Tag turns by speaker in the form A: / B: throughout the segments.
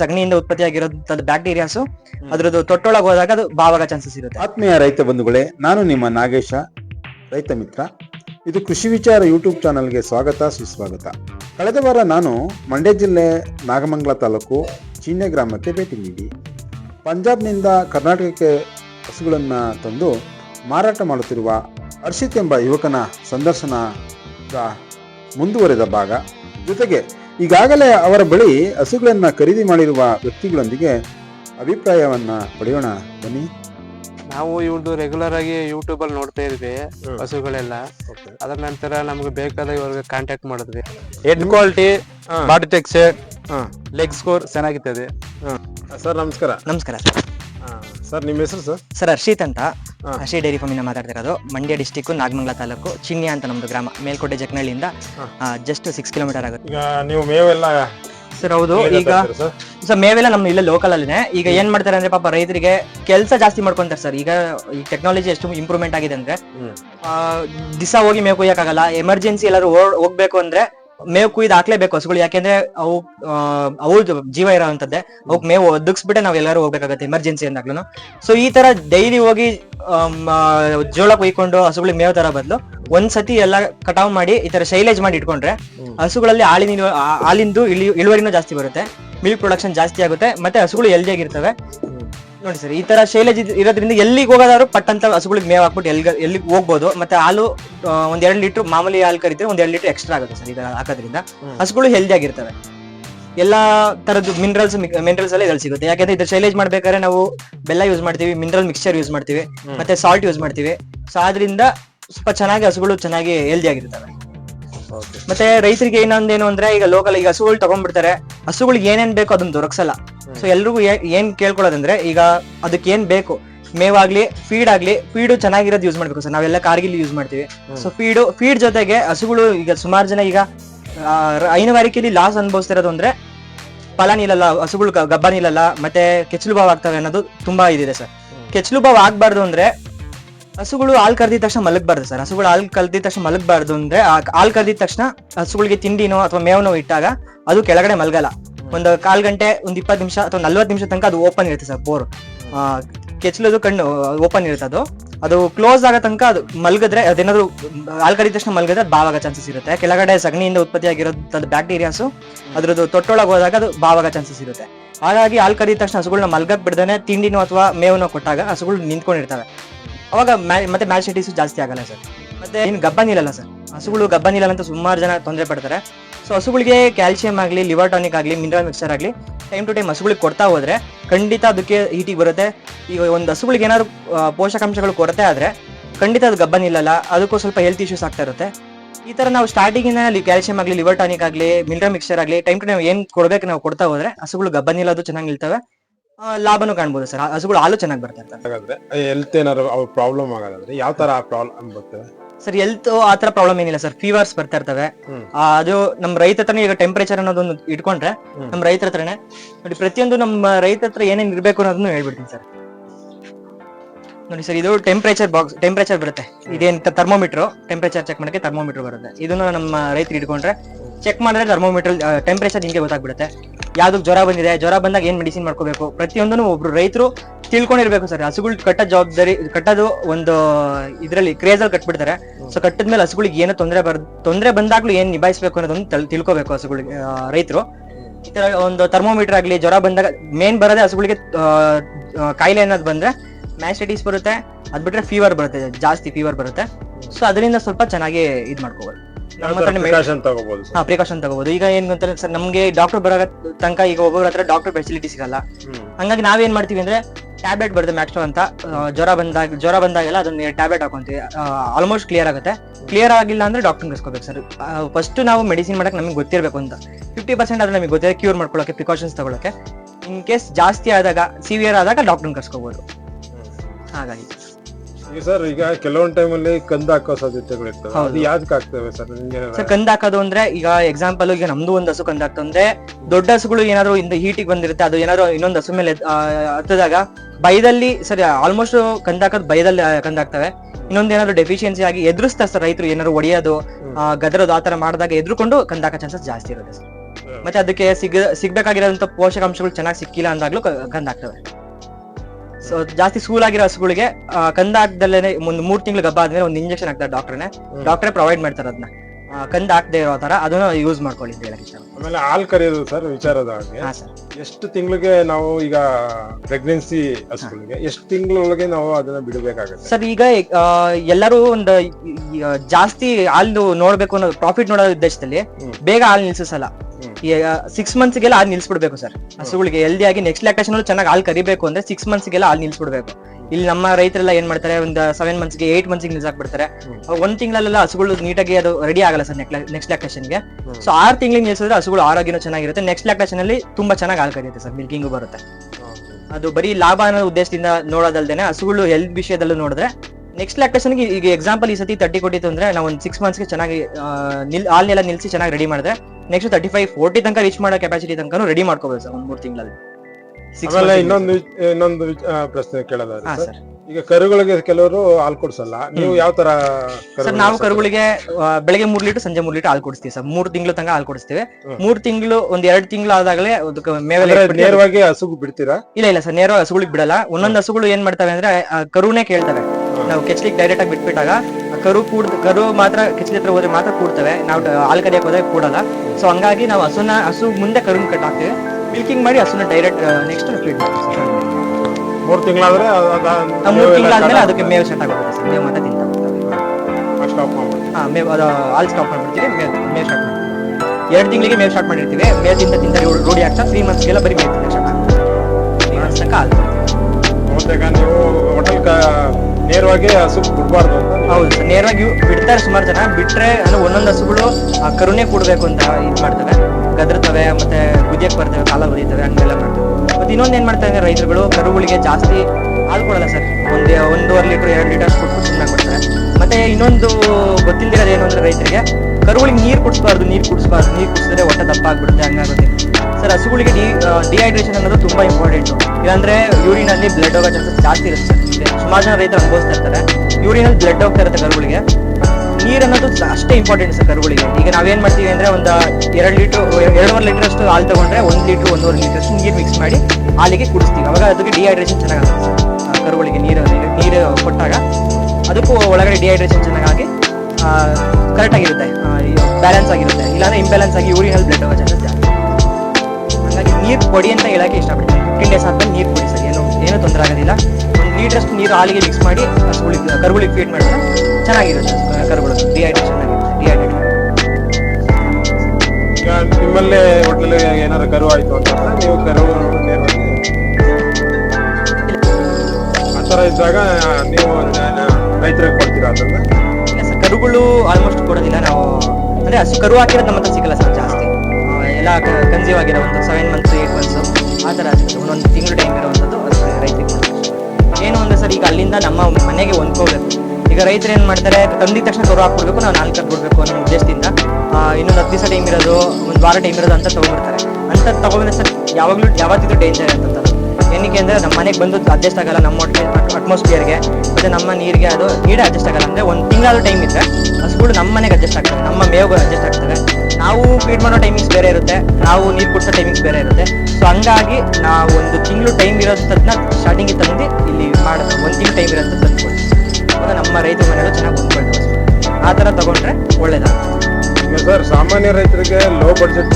A: ಸಗಣಿಯಿಂದ ಉತ್ಪತ್ತಿಯಾಗಿರೋಂಥದ್ದು ಬ್ಯಾಕ್ಟೀರಿಯಾಸ್ ಅದ್ರದ್ದು ತೊಟ್ಟೊಳಗೆ ಹೋದಾಗ ಅದು ಬಾವಾಗ ಚಾನ್ಸಸ್ ಇರುತ್ತೆ.
B: ಆತ್ಮೀಯ ರೈತ ಬಂಧುಗಳೇ ನಾನು ನಿಮ್ಮ ನಾಗೇಶ ರೈತ ಮಿತ್ರ. ಇದು ಕೃಷಿ ವಿಚಾರ ಯೂಟ್ಯೂಬ್ ಚಾನಲ್ಗೆ ಸ್ವಾಗತ ಸುಸ್ವಾಗತ. ಕಳೆದ ವಾರ ನಾನು ಮಂಡ್ಯ ಜಿಲ್ಲೆ ನಾಗಮಂಗಲ ತಾಲೂಕು ಚೀನ್ಯ ಗ್ರಾಮಕ್ಕೆ ಭೇಟಿ ನೀಡಿ. ಪಂಜಾಬ್ನಿಂದ ಕರ್ನಾಟಕಕ್ಕೆ ಹಸುಗಳನ್ನು ತಂದು ಮಾರಾಟ ಮಾಡುತ್ತಿರುವ ಹರ್ಷಿತ್ ಎಂಬ ಯುವಕನ ಸಂದರ್ಶನದ ಮುಂದುವರೆದ ಭಾಗ. ಜೊತೆಗೆ ಈಗಾಗಲೇ ಅವರ ಬಳಿ ಹಸುಗಳನ್ನು ಖರೀದಿ ಮಾಡಿರುವ ವ್ಯಕ್ತಿಗಳೊಂದಿಗೆ ಅಭಿಪ್ರಾಯವನ್ನ ಪಡೆಯೋಣ. ಬನ್ನಿ.
C: ನಾವು ಇವ್ರದ್ದು ರೆಗ್ಯುಲರ್ ಆಗಿ ಯೂಟ್ಯೂಬ್ ಅಲ್ಲಿ ನೋಡ್ತಾ ಇದ್ವಿ ಹಸುಗಳೆಲ್ಲ. ಅದರ ನಂತರ ನಮ್ಗೆ ಬೇಕಾದ ಇವ್ರಿಗೆ ಕಾಂಟ್ಯಾಕ್ಟ್ ಮಾಡಿದ್ವಿ.
D: Head quality body texture leg score ಚೆನ್ನಾಗಿರ್ತದೆ.
E: ಸರ್ ನಮಸ್ಕಾರ.
A: ನಮಸ್ಕಾರ
E: ಸರ್. ನಿಮ್ಮ ಹೆಸರು ಸರ್?
A: ಸರ್ ಹರ್ಷಿತ್ ಅಂತ. ಹರ್ಷಿ ಡೈರಿ ಫಾರ್ಮಿಂದ ಮಾತಾಡ್ತಿರೋದು ಮಂಡ್ಯ ಡಿಸ್ಟಿಕ್ ನಾಗಮಂಗಲ ತಾಲೂಕು ಚಿನ್ನಿ ಅಂತ ನಮ್ದು ಗ್ರಾಮ ಮೇಲ್ಕೋಟೆ ಜಕ್ನಳ್ಳಿಯಿಂದ ಜಸ್ಟ್ ಸಿಕ್ಸ್ ಕಿಲೋಮೀಟರ್ ಆಗುತ್ತೆ.
E: ಈಗ ನೀವು ಮೇವೆಲ್ಲ
A: ಸರ್ ಹೌದು ಈಗ
E: ಸರ್?
A: ಮೇವೆಲ್ಲ ನಮ್ಮ ಇಲ್ಲೇ ಲೋಕಲ್ ಅಲ್ಲೇ ಈಗ ಏನ್ ಮಾಡ್ತಾರೆ ಅಂದ್ರೆ ಪಾಪ ರೈತರಿಗೆ ಕೆಲಸ ಜಾಸ್ತಿ ಮಾಡ್ಕೊಂತಾರೆ ಸರ್. ಈಗ ಈ ಟೆಕ್ನಾಲಜಿ ಎಷ್ಟು ಇಂಪ್ರೂವ್ಮೆಂಟ್ ಆಗಿದೆ ಅಂದ್ರೆ. ದಿಸ ಹೋಗಿ ಮೇವು ಕೊಯ್ಯಕ್ಕಾಗಲ್ಲ ಎಮರ್ಜೆನ್ಸಿ ಎಲ್ಲರೂ ಹೋಗ್ಬೇಕು ಅಂದ್ರೆ ಮೇವು ಕುಯ್ದು ಹಾಕ್ಲೇಬೇಕು ಹಸುಗಳು. ಯಾಕೆಂದ್ರೆ ಅವು ಅವು ಜೀವ ಇರೋವಂಥದ್ದೇ ಅವಕ್ ಮೇವು ಒದಗಿಸ್ಬಿಟ್ಟೆ ನಾವ್ ಎಲ್ಲರೂ ಹೋಗ್ಬೇಕಾಗತ್ತೆ ಎಮರ್ಜೆನ್ಸಿ ಅಂದಾಗ್ಲೂ ಸೊ ಈ ತರ ಡೈಲಿ ಹೋಗಿ ಜೋಳ ಕುಯ್ಕೊಂಡು ಹಸುಗಳಿಗೆ ಮೇವು ತರ ಬದಲು ಒಂದ್ಸತಿ ಎಲ್ಲ ಕಟಾವ್ ಮಾಡಿ ಈ ತರ ಶೈಲೇಜ್ ಮಾಡಿ ಇಟ್ಕೊಂಡ್ರೆ ಹಸುಗಳಲ್ಲಿ ಹಾಲಿನ ಹಾಲಿಂದು ಇಳಿ ಇಳುವರಿನೂ ಜಾಸ್ತಿ ಬರುತ್ತೆ. ಮಿಲ್ಕ್ ಪ್ರೊಡಕ್ಷನ್ ಜಾಸ್ತಿ ಆಗುತ್ತೆ. ಮತ್ತೆ ಹಸುಗಳು ಹೆಲ್ದಿ ಆಗಿರ್ತವೆ. ನೋಡಿ ಸರ್ ಈ ತರ ಶೈಲೇಜ್ ಇದ್- ಇರೋದ್ರಿಂದ ಎಲ್ಲಿಗೆ ಹೋಗೋದಾದ್ರು ಪಟ್ ಅಂತ ಹಸುಗಳಿಗೆ ಮೇವ್ ಹಾಕ್ಬಿಟ್ಟು ಎಲ್ಲಿ ಎಲ್ಲಿಗೆ ಹೋಗ್ಬೋದು ಮತ್ತೆ ಹಾಲು ಆ, ಒಂದ್ ಎರಡು ಲೀಟರ್ ಮಾಮೂಲಿ ಹಾಲು ಕರಿತೀವಿ ಒಂದ್ ಎರಡು ಲೀಟರ್ ಎಕ್ಸ್ಟ್ರಾ ಆಗುತ್ತೆ ಸರ್ ಈಗ ಹಾಕೋದ್ರಿಂದ. ಹಸುಗಳು ಹೆಲ್ದಿ ಆಗಿರ್ತವೆ. ಎಲ್ಲಾ ತರದ್ದು ಮಿನರಲ್ಸ್ ಮಿನರಲ್ಸ್ ಎಲ್ಲ ಇದ್ರಲ್ಲಿ ಸಿಗುತ್ತೆ. ಯಾಕಂದ್ರೆ ಇದ್ರ ಶೈಲೇಜ್ ಮಾಡ್ಬೇಕಾದ್ರೆ ನಾವು ಬೆಲ್ಲ ಯೂಸ್ ಮಾಡ್ತೀವಿ ಮಿನರಲ್ ಮಿಕ್ಸ್ಚರ್ ಯೂಸ್ ಮಾಡ್ತೀವಿ ಮತ್ತೆ ಸಾಲ್ಟ್ ಯೂಸ್ ಮಾಡ್ತೀವಿ. ಸೊ ಆದ್ರಿಂದ ಸ್ವಲ್ಪ ಚೆನ್ನಾಗಿ ಹಸುಗಳು ಚೆನ್ನಾಗಿ ಹೆಲ್ದಿ ಆಗಿರ್ತವೆ. ಮತ್ತೆ ರೈತರಿಗೆ ಇನ್ನೊಂದೇನು ಅಂದ್ರೆ ಈಗ ಲೋಕಲ್ ಈಗ ಹಸುಗಳು ತಗೊಂಡ್ಬಿಡ್ತಾರೆ. ಹಸುಗಳಿಗೆ ಏನೇನ್ ಬೇಕೋ ಅದನ್ನ ದೊರಕ್ಸಲ್ಲ. ಸೊ ಎಲ್ರಿಗೂ ಏನ್ ಕೇಳ್ಕೊಳ್ಳೋದಂದ್ರೆ ಈಗ ಅದಕ್ಕೆ ಏನ್ ಬೇಕು? ಮೇವಾಗ್ಲಿ ಫೀಡ್ ಆಗ್ಲಿ ಫೀಡು ಚೆನ್ನಾಗಿರೋದು ಯೂಸ್ ಮಾಡ್ಬೇಕು ಸರ್. ನಾವೆಲ್ಲ ಕಾರ್ಗಿಲ್ ಯೂಸ್ ಮಾಡ್ತೀವಿ. ಸೊ ಫೀಡು ಫೀಡ್ ಜೊತೆಗೆ ಹಸುಗಳು ಈಗ ಸುಮಾರು ಜನ ಈಗ ಹೈನುಗಾರಿಕೆಯಲ್ಲಿ ಲಾಸ್ ಅನುಭವಿಸ್ತಿರೋದು ಅಂದ್ರೆ ಫಲ ನಿಲ್ಲಲ್ಲ ಹಸುಗಳು ಗಬ್ಬ ನಿಲ್ಲಲ್ಲ ಮತ್ತೆ ಕೆಚ್ಚಲು ಭಾವ ಆಗ್ತವೆ ಅನ್ನೋದು ತುಂಬಾ ಇದಿದೆ ಸರ್. ಕೆಚ್ಚಲು ಭಾವ ಆಗ್ಬಾರ್ದು ಅಂದ್ರೆ ಹಸುಗಳು ಹಾಲ್ ಕರೆದಿದ ತಕ್ಷಣ ಮಲಗಬಾರ್ದು ಸರ್. ಹಸುಗಳು ಹಾಲ್ ಕಲ್ದಿದ ತಕ್ಷಣ ಮಲಗಬಾರ್ದು ಅಂದ್ರೆ ಹಾಲ್ ಕರ್ದಿದ ತಕ್ಷಣ ಹಸುಗಳಿಗೆ ತಿಂಡಿನೋ ಅಥವಾ ಮೇವನೋ ಇಟ್ಟಾಗ ಅದು ಕೆಳಗಡೆ ಮಲಗಲ್ಲ. ಒಂದು ಕಾಲ್ ಗಂಟೆ, ಒಂದು ಇಪ್ಪತ್ತು ನಿಮಿಷ ಅಥವಾ ನಲ್ವತ್ತು ನಿಮಿಷ ತನಕ ಅದು ಓಪನ್ ಇರುತ್ತೆ ಸರ್, ಬೋರ್. ಕೆಚ್ಚಲದು ಕಣ್ಣು ಓಪನ್ ಇರುತ್ತೆ ಅದು. ಅದು ಕ್ಲೋಸ್ ಆಗೋ ತನಕ ಅದು ಮಲಗಿದ್ರೆ ಅದೇನಾದ್ರು ಆಲ್ಗಡಿದ ತಕ್ಷಣ ಮಲಗಿದ್ರೆ ಅದು ಬಾವಾಗ ಚಾನ್ಸಸ್ ಇರುತ್ತೆ. ಕೆಳಗಡೆ ಸಗಣಿಯಿಂದ ಉತ್ಪತ್ತಿಯಾಗಿರೋದು ಬ್ಯಾಕ್ಟೀರಿಯಾಸು, ಅದ್ರದ್ದು ತೊಟ್ಟೊಳಗೆ ಹೋದಾಗ ಅದು ಬಾವಾಗ ಚಾನ್ಸಸ್ ಇರುತ್ತೆ. ಹಾಗಾಗಿ ಹಾಲ್ ಕರಿದ ತಕ್ಷಣ ಹಸುಗಳನ್ನ ಮಲ್ಗಕ್ ಬಿಡ್ದೇನೆ ತಿಂಡಿನೋ ಅಥವಾ ಮೇವನೋ ಕೊಟ್ಟಾಗ ಹಸುಗಳು ನಿಂತ್ಕೊಂಡಿರ್ತವೆ. ಅವಾಗ ಮತ್ತೆ ಮ್ಯಾಚಿಟೀಸ್ ಜಾಸ್ತಿ ಆಗಲ್ಲ ಸರ್. ಮತ್ತೆ ಏನು ಗಬ್ಬ ನಿಲ್ಲಲ್ಲ ಸರ್. ಹಸುಗಳು ಗಬ್ಬ ನಿಲ್ಲಲ್ಲ ಅಂತ ಸುಮಾರು ಜನ ತೊಂದರೆ ಪಡ್ತಾರೆ. ಸೊ ಹಸುಗಳಿಗೆ ಕ್ಯಾಲ್ಸಿಯಂ ಆಗಲಿ ಲಿವರ್ ಟಾನಿಕ್ ಆಗಲಿ ಮಿನರಲ್ ಮಿಕ್ಸರ್ ಆಗಲಿ ಟೈಮ್ ಟು ಟೈಮ್ ಹಸುಗಳಿಗೆ ಕೊಡ್ತಾ ಹೋದ್ರೆ ಖಂಡಿತ ಅದಕ್ಕೆ ಹೀಟಿಗೆ ಬರುತ್ತೆ. ಈಗ ಒಂದು ಹಸುಗಳಿಗೆ ಏನಾದ್ರು ಪೋಷಕಾಂಶಗಳು ಕೊರತೆ ಆದರೆ ಖಂಡಿತ ಅದು ಗಬ್ಬ ನಿಲ್ಲಲ್ಲ ಅದಕ್ಕೂ ಸ್ವಲ್ಪ ಹೆಲ್ತ್ ಇಶ್ಯೂಸ್ ಆಗ್ತಾ ಇರುತ್ತೆ. ಈ ಥರ ನಾವು ಸ್ಟಾರ್ಟಿಂಗ್ ಅಲ್ಲಿ ಕ್ಯಾಲ್ಸಿಯಂ ಆಗಲಿ ಲಿವರ್ ಟಾನಿಕ್ ಆಗಲಿ ಮಿನರಲ್ ಮಿಕ್ಸರ್ ಆಗಲಿ ಟೈಮ್ ಟು ಟೈಮ್ ಏನು ಕೊಡ್ಬೇಕು ನಾವು ಕೊಡ್ತಾ ಹೋದ್ರೆ ಹಸುಗಳು ಗಬ್ಬ ನಿಲ್ಲೋದು ಚೆನ್ನಾಗಿ ನಿಲ್ತವೆ. ಲಾಭನು ಕಾಣ್ಬೋದು ಸರ್. ಹಸುಗಳು ಹಾಲು ಚೆನ್ನಾಗಿ ಬರ್ತಾ ಇರ್ತವೆ.
E: ಹೆಲ್ತ್ ಏನಾದ್ರು ಪ್ರಾಬ್ಲಮ್ ಆಗೋದಾದ್ರೆ ಯಾವ ತರ ಪ್ರಾಬ್ಲಮ್ ಬರ್ತವೆ
A: ಸರ್ ಹೆಲ್ತ್ ಆ ತರ ಪ್ರಾಬ್ಲಮ್ ಏನಿಲ್ಲ ಸರ್ ಫೀವರ್ಸ್ ಬರ್ತಾ ಇರ್ತವೆ. ಆ, ಅದು ನಮ್ ರೈತ ಹತ್ರನೇ ಈಗ ಟೆಂಪರೇಚರ್ ಅನ್ನೋದೊಂದು ಇಟ್ಕೊಂಡ್ರೆ. ನಮ್ ರೈತರ ಹತ್ರನೇ. ನೋಡಿ ಪ್ರತಿಯೊಂದು ನಮ್ಮ ರೈತ ಹತ್ರ ಏನೇನ್ ಇರ್ಬೇಕು ಅನ್ನೋದನ್ನು ಹೇಳ್ಬಿಡ್ತೀನಿ ಸರ್ ನೋಡಿ ಸರ್ ಇದು ಟೆಂಪರೇಚರ್ ಬಾಕ್ಸ್ ಟೆಂಪರೇಚರ್ ಬರುತ್ತೆ. ಇದೇನ್ ಥರ್ಮೋಮೀಟರ್ ಟೆಂಪರೇಚರ್ ಚೆಕ್ ಮಾಡಕ್ಕೆ ಥರ್ಮೋಮೀಟರ್ ಬರುತ್ತೆ. ಇದನ್ನ ನಮ್ಮ ರೈತರು ಇಟ್ಕೊಂಡ್ರೆ ಚೆಕ್ ಮಾಡಿದ್ರೆ ಥರ್ಮೋಮೀಟರ್ ಟೆಂಪರೇಚರ್ ಹಿಂಗೆ ಗೊತ್ತಾಗ್ಬಿಡುತ್ತೆ. ಯಾವ್ದಕ್ ಜ್ವರ ಬಂದಿದೆ ಜ್ವರ ಬಂದಾಗ ಏನ್ ಮೆಡಿಸಿನ್ ಮಾಡ್ಕೋಬೇಕು? ಪ್ರತಿಯೊಂದನ್ನು ಒಬ್ರು ರೈತರು ತಿಳ್ಕೊಂಡಿರ್ಬೇಕು ಸರ್. ಹಸುಗಳು ಕಟ್ಟೋ ಜವಾಬ್ದಾರಿ ಕಟ್ಟೋದು ಒಂದು ಇದ್ರಲ್ಲಿ ಕ್ರೇಜಲ್ಲಿ ಕಟ್ಬಿಡ್ತಾರೆ. ಸೊ ಕಟ್ಟಿದ್ಮೇಲೆ ಹಸುಗಳಿಗೆ ಏನೋ ತೊಂದರೆ ಬರ್ ತೊಂದರೆ ಬಂದಾಗ್ಲೂ ಏನ್ ನಿಭಾಯಿಸ್ಬೇಕು ಅನ್ನೋದೊಂದು ತಿಳ್ಕೋಬೇಕು ಹಸುಗಳಿಗೆ ರೈತರು. ಈ ತರ ಒಂದು ಥರ್ಮೋಮೀಟರ್ ಆಗ್ಲಿ ಜ್ವರ ಬಂದಾಗ ಮೇನ್ ಬರೋದೇ ಹಸುಗಳಿಗೆ ಕಾಯಿಲೆ ಅನ್ನೋದು ಬಂದ್ರೆ ಮ್ಯಾಸ್ಟಿಟಿಸ್ ಬರುತ್ತೆ. ಅದ್ ಬಿಟ್ರೆ ಫೀವರ್ ಬರುತ್ತೆ ಜಾಸ್ತಿ ಫೀವರ್ ಬರುತ್ತೆ. ಸೊ ಅದರಿಂದ ಸ್ವಲ್ಪ ಚೆನ್ನಾಗಿ ಇದ್ ಮಾಡ್ಕೋಬೋದು
E: ಪ್ರಿಕಾಷನ್ ತಗೋಬಹುದು
A: ಹಾ ಪ್ರಿಕಾಷನ್ ತಗೋಬಹುದು ಈಗ ಏನ್ ಗೊತ್ತಾರೆ ಸರ್ ನಮ್ಗೆ ಡಾಕ್ಟರ್ ಬರೋ ತನಕ ಈಗ ಒಬ್ಬೊಬ್ಬರ ಹತ್ರ ಡಾಕ್ಟರ್ ಫೆಸಿಲಿಟಿ ಸಿಗಲ್ಲ. ಹಂಗಾಗಿ ನಾವೇನ್ ಮಾಡ್ತೀವಿ ಅಂದ್ರೆ ಟ್ಯಾಬ್ಲೆಟ್ ಬರುತ್ತೆ ಮ್ಯಾಕ್ಸ್ಟೋ ಅಂತ ಜ್ವರ ಬಂದಾಗ ಜ್ವರ ಬಂದಾಗೆಲ್ಲ ಅದನ್ನ ಟ್ಯಾಬ್ಲೆಟ್ ಹಾಕೊಂತೀವಿ. ಆಲ್ಮೋಸ್ಟ್ ಕ್ಲಿಯರ್ ಆಗುತ್ತೆ. ಕ್ಲಿಯರ್ ಆಗಿಲ್ಲ ಅಂದ್ರೆ ಡಾಕ್ಟರ್ ಕರ್ಸ್ಕೋಬೇಕು ಸರ್. ಫಸ್ಟ್ ನಾವು ಮೆಡಿಸಿನ್ ಮಾಡಕ್ ನಮಗೆ ಗೊತ್ತಿರಬೇಕು ಅಂತ. ಫಿಫ್ಟಿ ಪರ್ಸೆಂಟ್ ಆದ್ರೆ ನಮಗೆ ಗೊತ್ತಿದೆ ಕ್ಯೂರ್ ಮಾಡ್ಕೊಳ್ಳೋಕೆ ಪ್ರಿಕಾಷನ್ಸ್ ತಗೊಳಕ್ಕೆ ಇನ್ ಕೇಸ್ ಜಾಸ್ತಿ ಆದಾಗ ಸಿವಿಯರ್ ಆದಾಗ ಡಾಕ್ಟರ್ ಕರ್ಸ್ಕೋಬಹುದು ಹಾಗಾಗಿ.
E: ಈಗ ಸರ್ ಈಗ ಕೆಲವೊಂದ್ ಟೈಮ್ ಅಲ್ಲಿ ಕಂದ ಹಾಕೋ ಸಾಧ್ಯತೆಗಳು
A: ಹೌದು.
E: ಅದು ಯಾವ್ದಕ್ಕೆ ಆಗ್ತವೆ ಸರ್? ನಿಮ್ಗೆ
A: ಸರ್ ಕಂದ್ ಹಾಕೋದು ಅಂದ್ರೆ ಈಗ ಎಕ್ಸಾಂಪಲ್ ಈಗ ನಮ್ದು ಒಂದು ಹಸು ಕಂದ್ ಹಾಕ್ತು ಅಂದ್ರೆ ದೊಡ್ಡ ಹಸುಗಳು ಏನಾದ್ರು ಇಂದ ಹೀಟಿಗೆ ಬಂದಿರುತ್ತೆ ಅದು ಏನಾದ್ರು ಇನ್ನೊಂದು ಹಸು ಮೇಲೆ ಆ, ಹತ್ತದಾಗ ಬೈದಲ್ಲಿ ಸರಿ ಆಲ್ಮೋಸ್ಟ್ ಕಂದ್ ಹಾಕೋದು ಬೈದಲ್ಲಿ ಆ, ಕಂದ್ ಹಾಕ್ತವೆ. ಇನ್ನೊಂದ್ ಏನಾದ್ರು ಡೆಫಿಷಿಯನ್ಸಿ ಆಗಿ ಎದುರಿಸ್ತಾರೆ ಸರ್ ರೈತರು ಏನಾದ್ರು ಒಡೆಯೋದು ಆ, ಗದರೋದು ಆ ತರ ಮಾಡಿದಾಗ ಎದ್ರುಕೊಂಡು ಕಂದ್ ಹಾಕೋ ಚಾನ್ಸಸ್ ಜಾಸ್ತಿ ಇರುತ್ತೆ ಸರ್. ಮತ್ತೆ ಅದಕ್ಕೆ ಸಿಗ ಸಿಗ್ಬೇಕಾಗಿರೋಂಥ ಪೋಷಕಾಂಶಗಳು ಚೆನ್ನಾಗಿ ಸಿಕ್ಕಿಲ್ಲ ಅಂದಾಗ್ಲೂ ಕ- ಕಂದ ಆಗ್ತವೆ ಸೊ ಜಾಸ್ತಿ ಸೂಲಾಗಿರೋ ಹಸುಗಳಿಗೆ ಆ, ಕಂದ ಹಾಕ್ದಲ್ಲೇ ಒಂದು ಮೂರ್ ತಿಂಗಳು ಗಬ್ಬ ಆದ್ಮೇಲೆ ಒಂದು ಇಂಜೆಕ್ಷನ್ ಹಾಕ್ತಾರೆ ಡಾಕ್ಟರ್ನೇ ಡಾಕ್ಟ್ರೇ ಪ್ರೊವೈಡ್ ಮಾಡ್ತಾರೆ ಅದನ್ನ ಕಂದ ಹಾಕದೆ ಇರೋ ತರ ಅದನ್ನ ಯೂಸ್ ಮಾಡ್ಕೊಳ್ಳಿ ಅಂತ ಇಷ್ಟ
E: ಆಮೇಲೆ ಹಾಲ್ ಕರೆಯೋದು ಸರ್ ವಿಚಾರದ ಹಾಗೆ.
A: ಹಾ ಸರ್
E: ಎಷ್ಟು ತಿಂಗಳಿಗೆ ನಾವು ಈಗ ಪ್ರೆಗ್ನೆನ್ಸಿ ಹಸುಗಳಿಗೆ ಎಷ್ಟು ತಿಂಗಳೊಳಗೆ ನಾವು ಅದನ್ನ ಬಿಡಬೇಕಾಗುತ್ತೆ?
A: ಸರ್ ಈಗ ಆ, ಎಲ್ಲರೂ ಒಂದು ಈ, ಜಾಸ್ತಿ ಹಾಲು ನೋಡ್ಬೇಕು ಅನ್ನೋ ಪ್ರಾಫಿಟ್ ನೋಡೋ ಉದ್ದೇಶದಲ್ಲಿ ಬೇಗ ಹಾಲು ನಿಲ್ಸಲ್ಲ
E: ಹ್ಮ್.
A: ಸಿಕ್ಸ್ ಮಂತ್ಸ್ಗೆಲ್ಲ ಹಾಲು ನಿಲ್ಸ್ಬಿಡ್ಬೇಕು ಸರ್. ಹಸುಗಳಿಗೆ ಹೆಲ್ದಿ ಆಗಿ ನೆಕ್ಸ್ಟ್ ಲ್ಯಾಕ್ಟೇಷನ್ ಚೆನ್ನಾಗಿ ಹಾಲು ಕರಿಬೇಕು ಅಂದ್ರೆ ಸಿಕ್ಸ್ ಮಂತ್ಸ್ಗೆಲ್ಲ ಹಾಲು ನಿಲ್ಸ್ಬಿಡ್ಬೇಕು. ಇಲ್ಲಿ ನಮ್ಮ ರೈತರೆಲ್ಲ ಏನ್ ಮಾಡ್ತಾರೆ ಒಂದು ಸೆವೆನ್ ಮಂತ್ಸ್ಗೆ ಏಟ್ ಮಂತ್ಸ್ಗೆ ನಿಲ್ಸಾಕ್ಬಿಡ್ತಾರೆ.
E: ಹ್ಮ್.
A: ಅವಾಗ ಒಂದ್ ತಿಂಗಳಲ್ಲೆಲ್ಲ ಹಸುಗಳು ನೀಟಾಗಿ ಅದು ರೆಡಿ ಆಗಲ್ಲ ಸರ್ ನೆಕ್ಸ್ಟ್ ಲ್ಯಾಕ್ಟೇಷನ್ಗೆ
E: ಗೆ.
A: ಸೊ ಆರು ತಿಂಗಳಿಗೆ ನಿಲ್ಸಿದ್ರೆ ಹಸುಗಳು ಆರೋಗ್ಯನೂ ಚೆನ್ನಾಗಿರುತ್ತೆ. ನೆಕ್ಸ್ಟ್ ಲ್ಯಾಕ್ಟೇಷನ್ ಅಲ್ಲಿ ತುಂಬಾ ಚೆನ್ನಾಗಿ ಹಾಲು ಕರಿಯುತ್ತೆ ಸರ್ ಮಿಲ್ಕಿಂಗು ಬರುತ್ತೆ. ಅದು ಬರೀ ಲಾಭ ಅನ್ನೋ ಉದ್ದೇಶದಿಂದ ನೋಡೋದಲ್ದೇನೆ ಹಸುಗಳು ಹೆಲ್ತ್ ವಿಷಯದಲ್ಲೂ ನೋಡಿದ್ರೆ ನೆಕ್ಸ್ಟ್ ಲ್ಯಾಕ್ಟೇಷನ್ಗೆ ಈಗ ಎಕ್ಸಾಂಪಲ್ ಈ ಸತಿ ತರ್ಟಿ ಕೊಟ್ಟಿತ್ತು ಅಂದ್ರೆ ನಾವು ಒಂದು ಸಿಕ್ಸ್ ಮಂತ್ಸ್ಗೆ ಚೆನ್ನಾಗಿ ನಿಲ್ ಹಾಲ್ನೆಲ್ಲ ನಿಲ್ಸಿ ಚೆನ್ನಾಗಿ ರೆಡಿ ಮಾಡಿದ್ರೆ ನೆಕ್ಸ್ಟ್ ತರ್ಟಿ ಫೈವ್ ಫೋರ್ಟಿ ತನಕ ರೀಚ್ ಮಾಡೋ ಕೆಪಾಸಿಟಿ ತನಕ ರೆಡಿ ಮಾಡ್ಕೋಬೋದು ಸರ್ ಒಂದ್ ಮೂರು ತಿಂಗಳಲ್ಲಿ.
E: ಆಮೇಲೆ ಇನ್ನೊಂದು ಇನ್ನೊಂದು ಪ್ರಶ್ನೆ ಕೇಳೋದಾದ್ರೆ ಸರ್ ಈಗ ಕರುಗಳಿಗೆ ಕೆಲವರು ಹಾಲು ಕೊಡ್ಸಲ್ಲ ನೀವು ಯಾವ ತರ
A: ಸರ್ ನಾವು ಕರುಗಳಿಗೆ ಬೆಳಗ್ಗೆ ಮೂರ್ ಲೀಟರ್ ಸಂಜೆ ಮೂರ್ ಲೀಟರ್ ಹಾಲು ಕೊಡಿಸ್ತೀವಿ ಸರ್ ಮೂರ್ ತಿಂಗಳು ತನಕ ಹಾಲು ಕೊಡಿಸ್ತೀವಿ. ಮೂರ್ ತಿಂಗಳು ಒಂದ್ ಎರಡ್ ತಿಂಗಳು ಆದಾಗಲೇ
E: ನೇರವಾಗಿ ಹಸುಗ್ ಬಿಡ್ತೀರಾ?
A: ಇಲ್ಲ ಇಲ್ಲ ಸರ್ ನೇರ ಹಸುಗಳಿಗೆ ಬಿಡಲ್ಲ. ಒಂದೊಂದು ಹಸುಗಳು ಏನ್ ಮಾಡ್ತವೆ ಅಂದ್ರೆ ಕರುನೇ ಕೇಳ್ತವೆ. ನಾವು ಕೆಚ್ಲಿಕ್ ಡೈರೆಕ್ಟ್ ಆಗಿ ಬಿಟ್ಬಿಟ್ಟಾಗ ಕರು ಕೂಡ ಕರು ಮಾತ್ರ ಕೆಚ್ಲಿ ಹತ್ರ ಹೋದ್ರೆ ಮಾತ್ರ ಕೂಡ್ತವೆ. ನಾವು ಹಾಲು ಕಡಿಯಕ್ಕೆ ಹೋದ್ರೆ ಕೂಡಲ್ಲ. ಸೊ ಹಂಗಾಗಿ ನಾವು ಹಸುನ ಹಸು ಮುಂದೆ ಕರು ಕಟ್ ಹಾಕ್ತೀವಿ. ಮಿಲ್ಕಿಂಗ್ ಮಾಡಿ ಹಸುನ ಡೈರೆಕ್ಟ್ ನೆಕ್ಸ್ಟ್ ಫೀಡ್ ಮಾಡ್ತೀವಿ.
E: ಮೂರು ತಿಂಗಳಾದ್ರೆ
A: ಮೂರು ತಿಂಗಳಾದ್ಮೇಲೆ ಅದಕ್ಕೆ ಮೇವು ಸೆಟ್ ಆಗುತ್ತೆ ಸರ್. ಮೇವು ಮತ್ತೆ ತಿಂತ ಹಾ ಮೇವು ಅದು ಹಾಲ್ ಸ್ಟಾಪ್ ಮಾಡ್ಬಿಡ್ತೀವಿ. ಮೇವು ಮೇವು ಸ್ಟಾರ್ಟ್ ಮಾಡ್ತೀವಿ. ಎರಡು ತಿಂಗಳಿಗೆ ಮೇವು ಸ್ಟಾರ್ಟ್ ಮಾಡಿರ್ತೀವಿ. ಮೇವು ತಿಂತ ತಿಂತ ರೂಢಿ ಆಗ್ತಾ ತ್ರೀ ಮಂತ್ಸ್ಗೆಲ್ಲ ಬರೀ ಮೇವು ತಿಂತ ಸ್ಟಾರ್ಟ್ ಆಗ್ತದೆ. ತ್ರೀ ಮಂತ್ಸ್ ತನಕ ಹಾಲು
E: ನೇರವಾಗಿ ಹಸು ಬಿಡಬಾರ್ದು
A: ಹೌದು, ನೇರವಾಗಿ ಬಿಡ್ತಾರೆ ಸುಮಾರು ಜನ. ಬಿಟ್ರೆ ಅಂದ್ರೆ ಒಂದೊಂದು ಹಸುಗಳು ಆ ಕರುಣೆ ಕೊಡ್ಬೇಕು ಅಂತ ಇದು ಮಾಡ್ತವೆ. ಗದರ್ತವೆ, ಮತ್ತೆ ಗುದಿಯಕ್ ಬರ್ತವೆ, ಕಾಲ ಬರೀತವೆ ಹಂಗೆಲ್ಲ ಮಾಡ್ತವೆ. ಮತ್ತೆ ಇನ್ನೊಂದು ಏನು ಮಾಡ್ತಾರೆ ರೈತರುಗಳು ಕರುಗಳಿಗೆ ಜಾಸ್ತಿ ಹಾಲು ಕೊಡಲ್ಲ ಸರ್. ಒಂದು ಒಂದೂವರೆ ಲೀಟರ್, ಎರಡು ಲೀಟರ್ ಕೊಟ್ಟು ಸುಮ್ಮನೆ ಕೊಡ್ತಾರೆ. ಮತ್ತೆ ಇನ್ನೊಂದು ಗೊತ್ತಿಲ್ದಿರೋದು ಏನು ಅಂದ್ರೆ ರೈತರಿಗೆ? ಕರುಗಳಿಗೆ ನೀರು ಕುಡಿಸ್ಬಾರ್ದು ನೀರು ಕುಡಿಸ್ಬಾರ್ದು, ನೀರು ಕುಡಿಸಿದ್ರೆ ಹೊಟ್ಟೆ ದಪ್ಪ ಆಗ್ಬಿಡುತ್ತೆ ಹಂಗಾಗುತ್ತೆ. ಸರ್, ಹಸುಗಳಿಗೆ ಡಿ ಡಿಹೈಡ್ರೇಷನ್ ಅನ್ನೋದು ತುಂಬ ಇಂಪಾರ್ಟೆಂಟು ಇಲ್ಲಾಂದ್ರೆ ಯೂರಿನ್ ಅಲ್ಲಿ ಬ್ಲಡ್ ಹೋಗೋ ಚಾನ್ಸಸ್ ಜಾಸ್ತಿ ಇರುತ್ತೆ. ಸುಮಾರು ಜನ ರೈತರು ಅನುಭವಿಸ್ತಾ ಇರ್ತಾರೆ. ಯೂರಿನ್ ಅಲ್ಲಿ ಬ್ಲಡ್ ಹೋಗ್ತಾ ಇರುತ್ತೆ ಕರುಗಳಿಗೆ. ನೀರು ಅನ್ನೋದು ಅಷ್ಟೇ ಇಂಪಾರ್ಟೆಂಟ್ ಸರ್ ಕರುಗಳಿಗೆ. ಈಗ ನಾವೇನು ಮಾಡ್ತೀವಿ ಅಂದ್ರೆ ಒಂದು ಎರಡು ಲೀಟರ್ ಎರಡೂವರೆ ಲೀಟರ್ ಅಷ್ಟು ಹಾಲು ತಗೊಂಡ್ರೆ ಒಂದು ಲೀಟರ್ ಒಂದೂವರೆ ಲೀಟರ್ ನೀರು ಮಿಕ್ಸ್ ಮಾಡಿ ಹಾಲಿಗೆ ಕುಡಿಸ್ತೀವಿ. ಅವಾಗ ಅದಕ್ಕೆ ಡಿಹೈಡ್ರೇಷನ್ ಚೆನ್ನಾಗುತ್ತೆ ಸರ್. ಕರುಗಳಿಗೆ ನೀರು- ನೀರು ಕೊಟ್ಟಾಗ ಅದಕ್ಕೂ ಒಳಗಡೆ ಡಿಹೈಡ್ರೇಷನ್ ಚೆನ್ನಾಗಿ ಕರೆಕ್ಟ್ ಆಗಿರುತ್ತೆ ಬ್ಯಾಲೆನ್ಸ್ ಆಗಿರುತ್ತೆ. ಇಲ್ಲಾಂದ್ರೆ ಇಂಬ್ಯಾಲೆನ್ಸ್ ಆಗಿ ಯೂರಿನಲ್ಲಿ ಬ್ಲಡ್ ಹೋಗೋ ಚಾನ್ಸಸ್ ಜಾಸ್ತಿ. ಹಾಗಾಗಿ ನೀರು ಕೊಡಿ ಅಂತ ಹೇಳಕ್ಕೆ ಇಷ್ಟಪಡ್ತೀನಿ. ಫಿಫ್ಟೀನ್ ಡೇಸ್ ಆದ್ಮೇಲೆ ನೀರು ಕೊಡಿ ಸರ್. ಏನು, ಏನೂ ತೊಂದರೆ ಆಗೋದಿಲ್ಲ. ಒಂದು ಲೀಟ್ರಷ್ಟು ನೀರು ಹಾಲಿಗೆ ಮಿಕ್ಸ್ ಮಾಡಿ ಹಸುಗಳಿಗೆ ಕರುಗಳಿಗೆ ಫೀಡ್ ಮಾಡಿದ್ರೆ ಚೆನ್ನಾಗಿರುತ್ತೆ. ಕರುಗಳು. ಡಿಹೈಡ್ರೇಷನ್ ಡಿಹೈಡ್ರೇಟ್
E: ನಿಮ್ಮಲ್ಲೇ ಹೋಟ್ಲಲ್ಲಿ ಏನಾದ್ರು ಕರು ಆಯಿತು ಅಂತಂದ್ರೆ ನೀವು ಕರು ಆ ಥರ ಇದ್ದಾಗ ನೀವು ರೈತರಿಗೆ ಕೊಡ್ತೀರಾ ಅದನ್ನ?
A: ಕರುಗಳು ಆಲ್ಮೋಸ್ಟ್ ಕೊಡೋದಿಲ್ಲ. ನಾವು, ಅಂದ್ರೆ ಹಸು ಕರು ಹಾಕಿರೋದು ನಮ್ಮ ಹತ್ರ ಸಿಗಲ್ಲ ಸರ್, ಜಾಸ್ತಿ. ಎಲ್ಲ ಕನ್ಸೀವ್ ಆಗಿರೋ ಒಂದು ಸೆವೆನ್ ಮಂತ್ಸ್ ಏಟ್ ಮಂತ್ಸು ಆ ಥರ ಸಿಗುತ್ತೆ ಒಂದೊಂದು ತಿಂಗಳು ಟೈಮ್ ಇರೋವಂಥದ್ದು ರೈತರಿಗೆ. ಏನು ಅಂದ್ರೆ ಸರ್, ಈಗ ಅಲ್ಲಿಂದ ನಮ್ಮ ಮನೆಗೆ ಹೊಂದ್ಕೋಬೇಕು. ಈಗ ರೈತರು ಏನು ಮಾಡ್ತಾರೆ, ತಂದಿದ ತಕ್ಷಣ ಕರು ಹಾಕ್ಬಿಡ್ಬೇಕು, ನಾವು ನಾಲ್ಕು ಬಿಡ್ಬೇಕು ಅನ್ನೋ ಉದ್ದೇಶದಿಂದ ಇನ್ನೊಂದು ಹತ್ತು ದಿವಸ ಟೈಮ್ ಇರೋದು, ಒಂದು ವಾರ ಟೈಮ್ ಇರೋದು ಅಂತ ತಗೊಂಡ್ಬಿಡ್ತಾರೆ. ಅಂತ ತಗೊಂಡ್ರೆ ಸರ್, ಯಾವಾಗಲೂ ಯಾವತ್ತಿದ್ರು ಡೇಂಜರ್ ಅಂತಂತಾರೆ ಏನಕ್ಕೆ ಅಂದರೆ ನಮ್ಮ ಮನೆಗೆ ಬಂದು ಅಡ್ಜಸ್ಟ್ ಆಗಲ್ಲ, ನಮ್ಮ ಅಟ್ಮಾಸ್ಫಿಯರ್ಗೆ ಮತ್ತು ನಮ್ಮ ನೀರಿಗೆ ಅದು ನೀರೇ ಅಡ್ಜಸ್ಟ್ ಆಗಲ್ಲ. ಅಂದರೆ ಒಂದು ತಿಂಗಳಾದ್ರೂ ಟೈಮ್ ಇದ್ದರೆ ಹಸುಗಳು ನಮ್ಮ ಮನೆಗೆ ಅಡ್ಜಸ್ಟ್ ಆಗ್ತದೆ, ನಮ್ಮ ಮೇವುಗಳು ಅಡ್ಜಸ್ಟ್ ಆಗ್ತದೆ. ನಾವು ಫೀಡ್ ಮಾಡೋ ಟೈಮಿಂಗ್ಸ್ ಬೇರೆ ಇರುತ್ತೆ, ನಾವು ನೀರು ಕುಡಿಸೋ ಟೈಮಿಂಗ್ಸ್ ಬೇರೆ ಇರುತ್ತೆ. ಸೊ ಹಂಗಾಗಿ ನಾವು ಒಂದು ತಿಂಗಳು ಟೈಮ್ ಇರೋದನ್ನ ಸ್ಟಾರ್ಟಿಂಗ್ ತಂದು ಇಲ್ಲಿ ಮಾಡೋದು ಒಂದು ತಿಂಗಳು ಟೈಮ್ ಇರೋದು ತಂದು ಅವಾಗ ನಮ್ಮ ರೈತರ ಮನೆಗಳು ಚೆನ್ನಾಗಿ ಹೊಂದ್ಕೊಂಡು ಆ ಥರ ತೊಗೊಂಡ್ರೆ ಒಳ್ಳೇದಾಗುತ್ತೆ
E: ಸರ್, ಸಾಮಾನ್ಯ ರೈತರಿಗೆ ಲೋ ಬಡ್ಜೆಟ್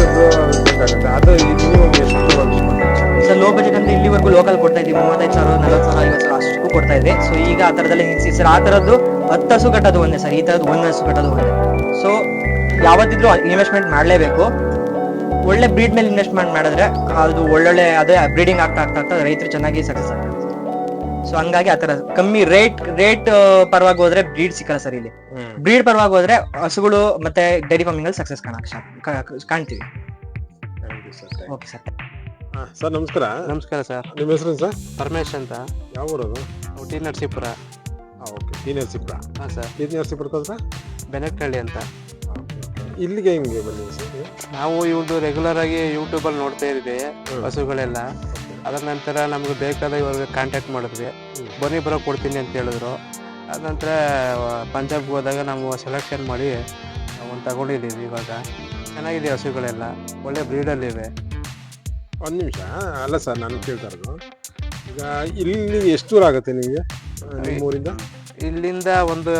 E: ಅದು ಮಿನಿಮಮ್ ವರ್ಷ
A: ಲೋ ಬಜೆಟ್ ಅಂದ್ರೆ ಇಲ್ಲಿವರೆಗೂ ಲೋಕಲ್ ಕೊಡ್ತಾ ಇದ್ದೀವಿ. ಮೂವತ್ತೈದು ಸಾವಿರ ನಲವತ್ತು ಸಾವಿರ ಐವತ್ತು ಸಾವಿರ ಅಷ್ಟಕ್ಕೂ ಕೊಡ್ತಾ ಇದೆ. ಸೊ ಈಗ ಆ ಥರದಲ್ಲೇ ನಿಲ್ಸಿ ಸರ್ ಆ ಥರದ್ದು ಹತ್ತು ಹಸು ಕಟ್ಟೋದು ಒಂದೇ ಸರ್. ಈ ಥರದ್ದು ಒಂದು ಹಸು ಕಟ್ಟೋದು ಒಂದೇ. ಸೊ ಯಾವತ್ತಿದ್ರೂ ಇನ್ವೆಸ್ಟ್ಮೆಂಟ್ ಮಾಡಲೇಬೇಕು. ಒಳ್ಳೆ ಬ್ರೀಡ್ ಮೇಲೆ ಇನ್ವೆಸ್ಟ್ಮೆಂಟ್ ಮಾಡಿದ್ರೆ ಅದು ಒಳ್ಳೊಳ್ಳೆ ಅದೇ ಬ್ರೀಡಿಂಗ್ ಆಗ್ತಾ ಆಗ್ತಾ ಆಗ್ತಾ ರೈತರು ಚೆನ್ನಾಗಿ ಸಕ್ಸಸ್ ಆಗ್ತಾರೆ. ಸೊ ಹಂಗಾಗಿ ಆ ಥರ ಕಮ್ಮಿ ರೇಟ್ ರೇಟ್ ಪರವಾಗಿ ಹೋದ್ರೆ ಬ್ರೀಡ್ ಸಿಕ್ಕಲ್ಲ ಸರ್ ಇಲ್ಲಿ. ಬ್ರೀಡ್ ಪರವಾಗಿ ಹೋದ್ರೆ ಹಸುಗಳು ಮತ್ತೆ ಡೈರಿ ಫಾರ್ಮಿಂಗ್ ಅಲ್ಲಿ ಸಕ್ಸಸ್ ಕಾಣಕ್ ಕಾಣ್ತೀವಿ. ಓಕೆ ಸರ್
E: ಸರ್ ನಮಸ್ಕಾರ.
C: ನಮಸ್ಕಾರ ಸರ್.
E: ನಿಮ್ಮ ಹೆಸರು ಸರ್?
C: ಪರಮೇಶ್ ಅಂತ.
E: ಯಾವ ಊರು
C: ನಾವು T Narasipura.
E: Okay. T Narasipura.
C: ಹಾಂ sir.
E: T Narasipura sir
C: Benakalli ಅಂತ.
E: ಇಲ್ಲಿಗೆ ಹೆಂಗೆ ಬಂದಿದೆ ಸರ್ ನಾವು?
C: ಇವ್ರದ್ದು ರೆಗ್ಯುಲರ್ ಆಗಿ ಯೂಟ್ಯೂಬ್ ಅಲ್ಲಿ ನೋಡ್ತಾ ಇದ್ವಿ ಹಸುಗಳೆಲ್ಲ. ಅದರ ನಂತರ ನಮ್ಗೆ ಬೇಕಾದ ಇವ್ರಿಗೆ ಕಾಂಟ್ಯಾಕ್ಟ್ ಮಾಡಿದ್ವಿ. ಬನ್ನಿ ಬರೋ ಕೊಡ್ತೀನಿ ಅಂತ ಹೇಳಿದ್ರು. ಅದ ನಂತರ ಪಂಜಾಬ್ಗೆ ಹೋದಾಗ ನಾವು ಸೆಲೆಕ್ಷನ್ ಮಾಡಿ ಒಂದು ತಗೊಂಡಿದ್ದೀವಿ ಇವಾಗ. ಚೆನ್ನಾಗಿದೆ ಹಸುಗಳೆಲ್ಲ. ಒಳ್ಳೆ ಬ್ರೀಡಲ್ಲಿ ಇವೆ.
E: ಒಂದ್ ನಿಮಿಷ ಅಲ್ಲ ಸರ್ ನಾನು ಕೇಳ್ತಾ ಇರೋದು. ಈಗ ಇಲ್ಲಿ ಎಷ್ಟು ದೂರ ಆಗುತ್ತೆ ನಿಮಗೆ ನಿಮ್ಮೂರಿಂದ
C: ಇಲ್ಲಿಂದ ಒಂದು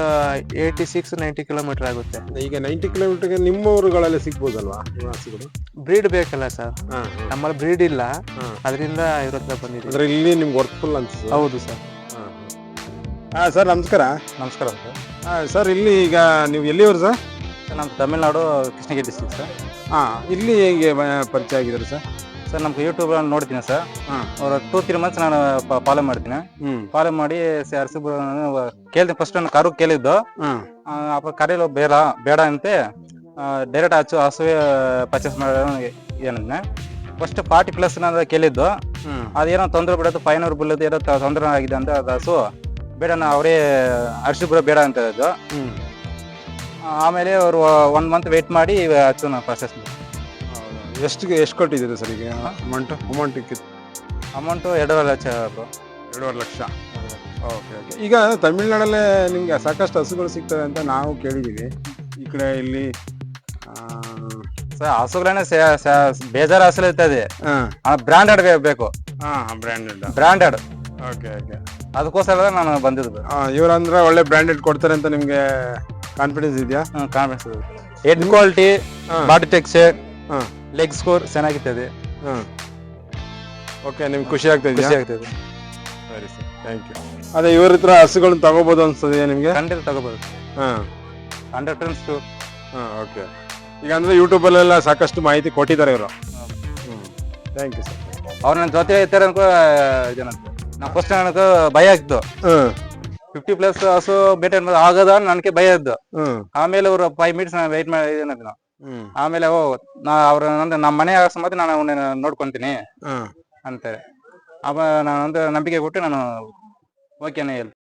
C: ಏಯ್ಟಿ ಸಿಕ್ಸ್ ನೈಂಟಿ ಕಿಲೋಮೀಟರ್ ಆಗುತ್ತೆ.
E: ಈಗ ನೈಂಟಿ ಕಿಲೋಮೀಟರ್ಗೆ ನಿಮ್ಮ ಊರುಗಳಲ್ಲಿ ಸಿಗ್ಬೋದಲ್ವಾ ನಿವಾಸಿಗಳು?
C: ಬ್ರೀಡ್ ಬೇಕಲ್ಲ ಸರ್. ನಮ್ಮಲ್ಲಿ ಬ್ರೀಡ್ ಇಲ್ಲ.
E: ಹಾಂ.
C: ಅದರಿಂದ ಇವ್ರ ಬಂದಿದೆ
E: ಅಂದರೆ ಇಲ್ಲಿ ನಿಮ್ಗೆ ವರ್ಕ್ಫುಲ್ ಅನ್ಸುತ್ತೆ
C: ಹೌದು ಸರ್.
E: ಹಾಂ ಸರ್ ನಮಸ್ಕಾರ.
D: ನಮಸ್ಕಾರ ಸರ್.
E: ಹಾಂ ಸರ್ ಇಲ್ಲಿ ಈಗ ನೀವು ಎಲ್ಲಿಯವರು ಸರ್?
D: ಸರ್ ನಮ್ಮ ತಮಿಳ್ನಾಡು ಕೃಷ್ಣಗಿರಿ ಡಿಸ್ಟ್ರಿಕ್ಟ್ ಸರ್.
E: ಹಾಂ ಇಲ್ಲಿ ಹೇಗೆ ಪರಿಚಯ ಆಗಿದ್ದಾರೆ ಸರ್?
D: ಸರ್ ನಮ್ಗೆ ಯೂಟ್ಯೂಬ್ ನೋಡ್ತೀನಿ ಸರ್. ಅವ್ರ ಟೂ ತ್ರೀ ಮಂತ್ಸ್ ನಾನು ಫಾಲೋ ಮಾಡ್ತೀನಿ. ಫಾಲೋ ಮಾಡಿ ಅರಸಿ ಕೇಳ್ತೀನಿ. ಫಸ್ಟ್ ನಾನು ಕಾರು ಕೇಳಿದ್ದು. ಅಪ್ಪ ಕರೆಯಲು ಬೇಡ ಬೇಡ ಅಂತೆ ಡೈರೆಕ್ಟ್ ಹಚ್ಚು ಹಸುವೆ ಪರ್ಚೇಸ್ ಮಾಡೋಣ ಏನಂತ ಫಸ್ಟ್ ಫಾರ್ಟಿ ಪ್ಲಸ್ ನಾನು ಕೇಳಿದ್ದು. ಅದೇನೋ ತೊಂದರೆ ಬಿಡೋದು ಫೈನೂರು ಬಿಲ್ಲದು ಏನೋ ತೊಂದರೆ ಆಗಿದೆ ಅಂತ ಅದು ಹಸು. ಬೇಡ ನಾ ಅವರೇ ಅರಿಶಿಪುರ ಬೇಡ ಅಂತ ಹೇಳಿದ್ದು. ಆಮೇಲೆ ಅವರು ಒನ್ ಮಂತ್ ವೇಟ್ ಮಾಡಿ ಹಚ್ಚು ನಾನು ಪರ್ಚೇಸ್ ಮಾಡಿ
E: ಎಷ್ಟು ಎಷ್ಟು ಕೊಟ್ಟಿದ್ದೀರಿ ಸರ್ ಈಗ ಅಮೌಂಟ್? ಅಮೌಂಟ್
D: ಅಮೌಂಟು ಎರಡೂವರೆ ಲಕ್ಷ bro.
E: ಎರಡೂವರೆ ಲಕ್ಷ. Okay okay. ಈಗ ತಮಿಳ್ನಾಡಲ್ಲೇ ನಿಮಗೆ ಸಾಕಷ್ಟು ಹಸುಗಳು ಸಿಗ್ತವೆ ಅಂತ ನಾವು ಕೇಳಿದ್ದೀವಿ. ಈ ಕಡೆ ಇಲ್ಲಿ
D: ಸರ್ ಹಸುಗಳನ್ನೇ ಬೇಜಾರು ಹಸು ಇರ್ತದೆ.
E: ಹಾಂ.
D: ಬ್ರಾಂಡೆಡ್ ಬೇಕು.
E: ಹಾಂ ಬ್ರ್ಯಾಂಡೆಡ್.
D: Branded
E: okay okay.
D: ಅದಕ್ಕೋಸ್ಕರ ನಾನು ಬಂದಿದ್ದು.
E: ಇವರಂದ್ರೆ ಒಳ್ಳೆ ಬ್ರ್ಯಾಂಡೆಡ್ ಕೊಡ್ತಾರೆ ಅಂತ ನಿಮಗೆ ಕಾನ್ಫಿಡೆನ್ಸ್ ಇದೆಯಾ?
D: Confidence head quality body text
E: ಹಾಂ.
D: ಲೆಗ್ ಸ್ಕೋರ್ ಚೆನ್ನಾಗಿರ್ತದೆ.
E: ಹಾಂ ಓಕೆ ನಿಮ್ಗೆ ಖುಷಿ ಆಗ್ತಾ
D: ಖುಷಿ
E: ಇದೆಯಾ
D: ಆಗ್ತದೆ
E: ಸರಿ ಸರ್ ಥ್ಯಾಂಕ್ ಯು ಅದೇ ಇವ್ರ ಹತ್ರ ಹಸುಗಳನ್ನ ತಗೋಬೋದು ಅನ್ಸ್ತದೆಯಾ ನಿಮಗೆ?
D: ಖಂಡಿತ ತಗೋಬೋದು.
E: ಹಾಂ.
D: ಹಂಡ್ರೆಡ್ ಟನ್ಸ್
E: ಹಾಂ ಓಕೆ ಈಗ ಅಂದರೆ ಯೂಟ್ಯೂಬಲ್ಲೆಲ್ಲ ಸಾಕಷ್ಟು ಮಾಹಿತಿ ಕೊಟ್ಟಿದ್ದಾರೆ ಇವರು. ಥ್ಯಾಂಕ್ ಯು ಸರ್
D: ಅವ್ರ ನನ್ನ ಜೊತೆ ಇರ್ತಾರೆ ಅನ್ಕೋ ಇದೇನಂತ ನಾ ಫಸ್ಟ್ ನನಗೆ ಭಯ ಆಗ್ತು
E: ಹ್ಞೂ
D: ಫಿಫ್ಟಿ ಪ್ಲಸ್ ಹಸು ಬೇಟೆ ಆಗದ ನನಗೆ ಭಯ ಇದ್ದು
E: ಹ್ಞೂ
D: ಆಮೇಲೆ ಅವರು ಫೈವ್ ಮಿನಿಟ್ಸ್ ವೆಯ್ಟ್ ಮಾಡಿ ಏನಂತ ನಾವು ಆಮೇಲೆ ಓ ನಾ ಅವ್ರ ಅಂದ್ರೆ ನಮ್ಮ ಮನೆ ಸಂಬಂಧ ನಾನು ಅವ್ನ ನೋಡ್ಕೊಂತೀನಿ
E: ಅಂತ
D: ಅಂತಾರೆ. ಅವ ನಾನು ಒಂದು ನಂಬಿಕೆ ಕೊಟ್ಟು ನಾನು ಓಕೆನೇ ಹೇಳಿ